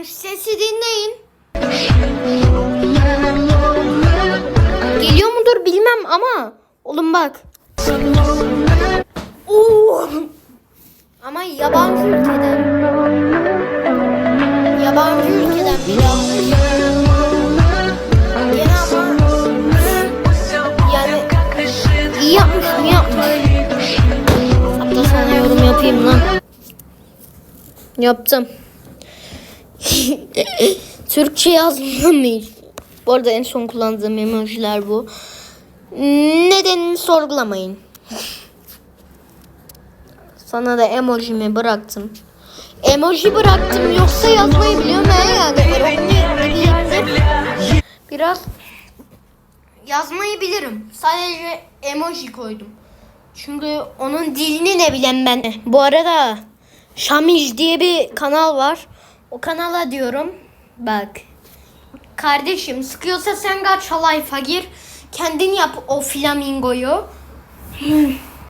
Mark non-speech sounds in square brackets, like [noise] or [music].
yazmış. Sesi dinleyin. Geliyor mudur bilmem ama. Oğlum bak. Oo. Ama yabancı ülkeden. Yabancı ülkeden biri almış. Gene ama yani iyi yapmış mı yapmış. Hatta sana yorum yapayım lan. Yaptım. [laughs] Türkçe yazmamış. Bu arada en son kullandığım emojiler bu. Nedenini sorgulamayın. Sana da emojimi bıraktım. Emoji bıraktım yoksa yazmayı biliyorum he yani. Biraz yazmayı bilirim. Sadece emoji koydum. Çünkü onun dilini ne bilen ben. Bu arada Şamil diye bir kanal var. O kanala diyorum. Bak. Kardeşim sıkıyorsa sen kaç halayfa gir. Kendin yap o flamingoyu.